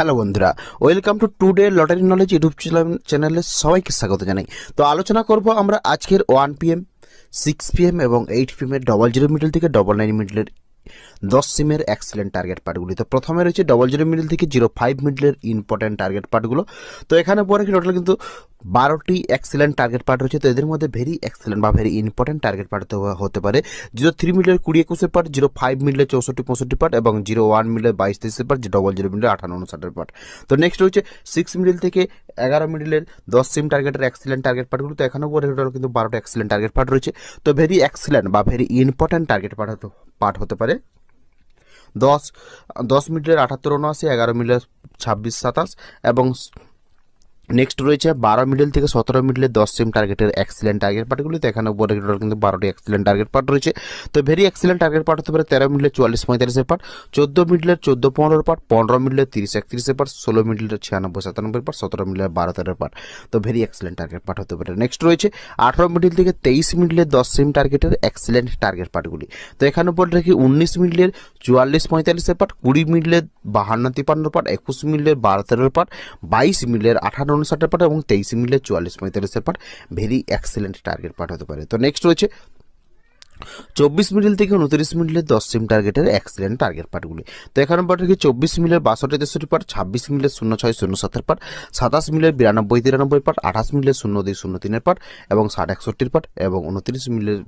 Hello বন্ধুরা welcome to today lottery knowledge YouTube চ্যানেলে সবাইকে স্বাগত জানাই। তো আলোচনা করব আমরা আজকের ওয়ান পিএম সিক্স পিএম এবং এইট পিএমের ডবল জিরো মিডল থেকে ডবল নাইন মিডলের দশ সিমের এক্সেলেন্ট টার্গেট পার্টগুলি। তো প্রথমে রয়েছে ডবল জিরো মিডল থেকে জিরো ফাইভ মিডলের ইম্পর্টেন্ট টার্গেট পার্টগুলো। তো এখানে পরে কি টোটাল কিন্তু বারোটি এক্সেলেন্ট টার্গেট পার্ট রয়েছে। তো এদের মধ্যে ভেরি এক্সেলেন্ট বা ভেরি ইম্পর্টেন্ট টার্গেট পার্ট হতে পারে। জিরো থ্রি মিডলের কুড়ি একুশে পার্ট জিরো ফাইভ মিডলের চৌষট্টি পঁয়ষট্টি পার্ট এবং জিরো ওয়ান মিডলের বাইশ তেইশের পার্ট ডবল জিরো মিডলের আঠান্ন উনষাটের পার্ট। তো নেক্সট রয়েছে সিক্স মিডল থেকে এগারো মিডলের দশ সিম টার্গেটের এক্সেলেন্ট টার্গেট পার্টগুলো। তো এখানেও পরে টোটাল কিন্তু বারোটা এক্সেলেন্ট টার্গেট পার্ট রয়েছে। তো ভেরি এক্সেলেন্ট বা very important target part part হতে পারে। দশ দশ মিটারের আটাত্তর উনআশি এগারো মিটার ছাব্বিশ সাতাশ এবং নেক্সট রয়েছে বারো মিডল থেকে সতেরো মিডলে দশ সিম টার্গেটের এক্সিলেন্ট টার্গেট পার্টগুলিতে এখানে উপরে কিন্তু বারোটি এক্সিলেন্ট টার্গেট পার্ট রয়েছে। তো ভেরি এক্সিলেন্ট টার্গেট পার্ট হতে পারে তেরো মিডলে চুয়াল্লিশ পঁয়তাল্লিশের পার্ট চোদ্দ মিডলের চোদ্দ পনেরোর পার্ট পনেরো মিডলে তিরিশ একত্রিশের পার্ট ষোলো মিডলের ছিয়ানব্বই সাতানব্বই পার্ট সতেরো মিডলের বারো তেরোর পার্ট তো ভেরি এক্সিলেন্ট টার্গেট পার্ট হতে পারে। নেক্সট রয়েছে আঠারো মিডল থেকে তেইশ মিডলের দশ সিম টার্গেটের এক্সিলেন্ট টার্গেট পার্টগুলি তো এখানে উপরে রাখি উনিশ মিডলের চুয়াল্লিশ পঁয়তাল্লিশের পার্ট কুড়ি মিডলের বাহান্ন তিপান্ন পার্ট একুশ মিডলের বারো তেরোর পার্ট বাইশ মিডলের উনষাটের পার্ট এবং তেইশ মিলে চুয়াল্লিশ পঁয়তাল্লিশের part very excellent target part হতে পারে। তো নেক্সট রয়েছে চব্বিশ মিডল থেকে উনত্রিশ মিডলের দশ সিম টার্গেটের এক্সেলেন্ট টার্গেট পার্টগুলি তো এখানে পার্ট কি চব্বিশ মিলের বাষট্টি তেষট্টি পার্ট ছাব্বিশ মিলের শূন্য ছয় শূন্য সাতের পার্ট সাতাশ মিলের বিরানব্বই তিরানব্বই পার্ট আঠাশ মিলের শূন্য দুই শূন্য তিনের পার্ট এবং ষাট একষট্টির পার্ট এবং উনত্রিশ মিলের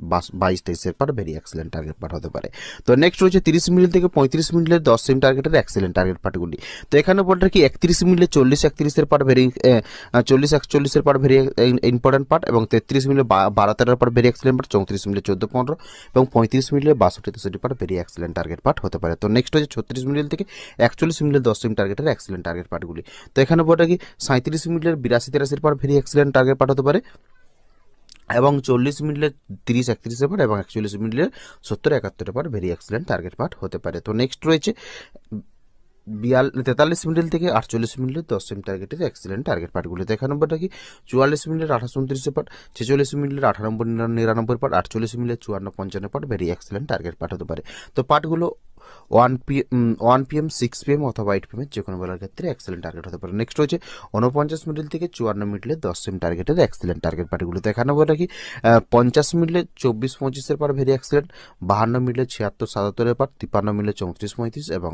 বাইশ তেইশের part very excellent target part হতে পারে। তো নেক্সট রয়েছে তিরিশ মিল থেকে পঁয়ত্রিশ মিনিটের দশ সিম টার্গেটের এক্সেলেন্ট টার্গেট পার্টগুলি তো এখানে বলটা কি একত্রিশ মিনিটে চল্লিশ একত্রিশের পার্ট ভেরি চল্লিশ একচল্লিশের পার্ট ভেরি ইম্পর্টেন্ট পার্ট এবং তেত্রিশ মিনিটে বারো তেরোর পার্ট ভেরি এক্সেলেন্ট পার্ট চৌত্রিশ মিনিটে চোদ্দ পনেরো এবং পঁয়ত্রিশ মিনিটে বাষট্টি তেষট্টি part very excellent target part হতে পারে। তো নেক্সট হচ্ছে ছত্রিশ মিনিট থেকে একচল্লিশ মিনিটের দশ মিনিট টার্গেটের এক্সেলেন্ট টার্গেট পার্টগুলি তো এখানে বলটা কি সাঁত্রিশ মিনিটের বিরাশি তেরাশির part very excellent target part হতে পারে এবং চল্লিশ মিনিটের তিরিশ একত্রিশের পার্ট এবং একচল্লিশ মিনিটের সত্তর একাত্তরের part very excellent target part হতে পারে। তো নেক্সট রয়েছে বিয়াল, তেতাল্লিশ মিনিট থেকে আটচল্লিশ মিনিটের দশ টার্গেটের এক্সিলেন্ট টার্গেট পার্টগুলি তো এক নম্বরটা কি? চুয়াল্লিশ মিনিটের আঠাশ উনত্রিশের পার্ট ছেচল্লিশ মিনিটের আঠানব্বই নিরানব্বই পার্ট আটচল্লিশ মিনিটের চুয়ান্ন পঞ্চান্ন part very excellent target part হতে পারে। তো পার্টগুলো one P one PM six PM অথবা এইট পিএম যে কোনো বেলার ক্ষেত্রে এক্সেলেন্ট টার্গেট হতে পারে। নেক্সট হচ্ছে উনপঞ্চাশ মিনিট থেকে চুয়ান্ন মিনিটে দশ সেম টার্গেটের এক্সেলেন্ট টার্গেট পার্টিগুলো তো এখানে বলে কি? পঞ্চাশ মিনিটে চব্বিশ পঁচিশের পর ভেরি এক্সেলেন্ট বাহান্ন মিনিটে ছিয়াত্তর সাতাত্তরের পর তিপ্পান্ন মিনিটে চৌত্রিশ পঁয়ত্রিশ এবং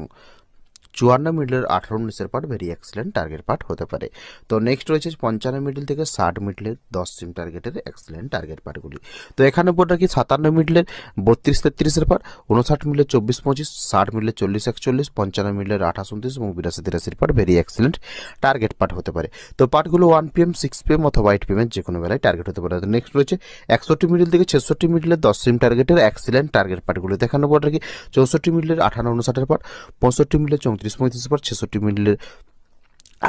চুয়ান্ন মিডলের আঠারো উনিশের part very excellent target part হতে পারে। তো নেক্সট রয়েছে পঞ্চান্ন মিডল থেকে ষাট মিডলের দশ সিম টার্গেটের এক্সেলেন্ট টার্গেট পার্টগুলি তো এখানে পড়ে কি সাতান্ন মিডলের বত্রিশ তেত্রিশের পার্ট উনষাট মিডলের চব্বিশ পঁচিশ, ষাট মিডলের চল্লিশ একচল্লিশ, পঞ্চান্ন মিডলের আঠাশ উনত্রিশ এবং বিরাশি তিরাশির part very excellent target part হতে পারে। তো পার্টগুলো ওয়ান পিএম, সিক্স পিএম অথবা এইট পিএমের যে কোনো বেলায় টার্গেট হতে পারে। তো নেক্সট রয়েছে একষট্টি মিডল থেকে ছেষট্টি মিডলের দশ সিম টার্গেটের এক্সেলেন্ট টার্গেট পার্টগুলো দেখানো পড়ে কি চৌষট্টি মিডলের আঠান্ন, উনষাটের পার্ট পঁয়ষট্টি মিডলের চৌত্রিশ পঁয়ত্রিশ পার্ট ছেষট্টি মিডলের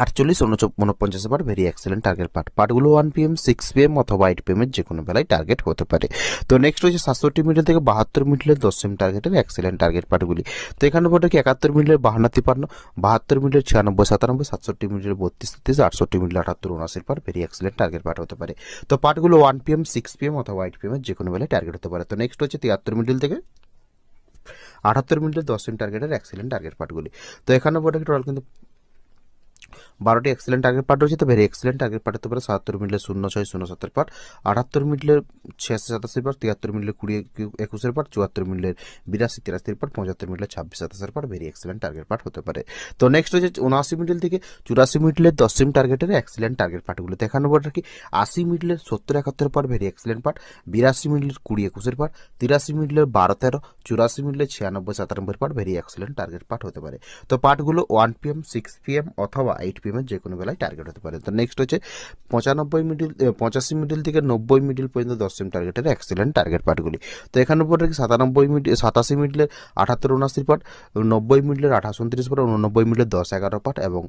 আটচল্লিশ উনপঞ্চাশ বার ভেরি এক্সেলেন্ট টার্গেট পার্ট পার্টগুলো ওয়ান পিএম সিক্স পিএম অথবা এইট পিএম এর যে কোনো বেলায় টার্গেট হতে পারে। তো নেক্সট হচ্ছে সাতষট্টি মিডল থেকে বাহাত্তর মিডলের দশ সেম টার্গেটের এক্সেলেন্ট টার্গেট পার্টগুলি তো এখানে বলতে কি একাত্তর মিডলের বাহান্ন তিপান্ন বাহাত্তর মিডলের ছিয়ানব্বই, সাতানব্বই, সাতষট্টি মিডলের বত্রিশ, তেত্রিশ, আটষট্টি মিডলের আটাত্তর উনআশির পার ভেরি এক্সেলেন্ট টার্গেট পার্ট হতে পারে। তো পার্টগুলো ওয়ান পিএম সিক্স পিএম অথবা এইট পিএম এর যে কোনো বেলায় টার্গেট হতে পারে। তো নেক্সট হচ্ছে তিয়াত্তর মিডল থেকে আটাত্তর মিনিটের দশ সেম টার্গেটের এক্সিলেন্ট টার্গেট পার্টগুলি তো এখানে বোর্ডে টোটাল কিন্তু বারোটি এক্সেলেন্ট টার্গেট পার্ট রয়েছে তো ভেরি এক্সেলেন্ট টার্গেট হতে পারে সাতাত্তর মিনিটের শূন্য ছয়, শূন্য সাতের পার্ট আটাত্তর মিনিটের ছিয়াশি, সাতাশির পার্ট তিয়াত্তর মিনিটের কুড়ি, একুশের পার্ট চুয়াত্তর মিনিটের বিরাশি, তিরাশির পার্ট পঁচাত্তর মিনিটের ছাব্বিশ, সাতাশের part very excellent target part হতে পারে। তো নেক্সট হচ্ছে উনআশি মিনিট থেকে চুরাশি মিনিটের দশ সিম টার্গেটের এক্সেলেন্ট টার্গেট পার্টগুলো দেখানো বলটা কি আশি মিনিটের সত্তর, একাত্তর পার্ট ভেরি এক্সেলেন্ট পার্ট বিরাশি মিনিটের কুড়ি, একুশের পার্ট তিরাশি মিনিটের বারো, তেরো। চুরাশি মিনিটের ছিয়ানব্বই, সাতানব্বই part very excellent target part হতে পারে। তো পার্টগুলো ওয়ান পিএম সিক্স পিএম অথবা এইট পিএম এর যে কোনো বেলায় টার্গেট হতে পারে। তো নেক্সট হচ্ছে পঁচানব্বই মিডিল পঁচাশি মিডিল থেকে নব্বই মিডিল পর্যন্ত দশ সিম টার্গেটের এক্সেলেন্ট টার্গেট পার্টগুলি তো এখানে পরে সাতানব্বই মিডিল সাতাশি মিডিলের আঠাত্তর উনআশি পার্ট নব্বই মিডিলের আঠাশ উনত্রিশ পার্ট উননব্বই মিডিলের দশ এগারো পার্ট এবং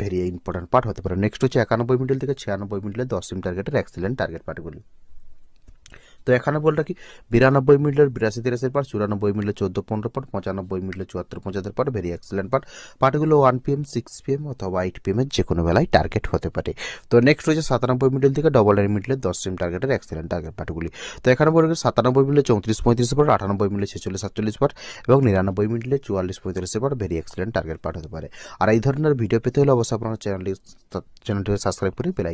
ভেরি ইম্পর্টেন্ট পার্ট হতে পারে। নেক্সট হচ্ছে একানব্বই মিডিল থেকে ছিয়ানব্বই মিডিলের দশ সিম টার্গেটের এক্সেলেন্ট টার্গেট পার্টগুলি তো এখানে বলে রাখি বিরানব্বই মিনিটের বিরাশি তিরাশির পার চুরানব্বই মিনিটের চোদ্দ পনেরো পার পঁচানব্বই মিনিটের চুয়াত্তর পঁচাত্তর পার ভেরি এক্সেলেন্ট পার পার্টগুলো ওয়ান পিএম সিক্স পিএম অথবা এইট পিএমের যে কোনো বেলায় টার্গেট হতে পারে। তো নেক্সট রয়েছে সাতানব্বই মিনিট থেকে ডবল নাইন মিনিটের দশ সিম টার্গেটের এক্সেলেন্ট টার্গেট পার্টগুলি তো এখানে বলে রাখি সাতানব্বই মিনিটে চৌত্রিশ পঁয়ত্রিশ পার আটানব্বই মিনিটে ছেচল্লিশ সাতচল্লিশ পার এবং নিরানব্বই মিনিটে চুয়াল্লিশ পঁয়তাল্লিশ পার ভেরি এক্সেলেন্ট টার্গেট পার্ট হতে পারে। আর এই ধরনের ভিডিও পেতে হলে অবশ্যই আপনার চ্যানেলটি চ্যানেলটিকে সাবস্ক্রাইব করে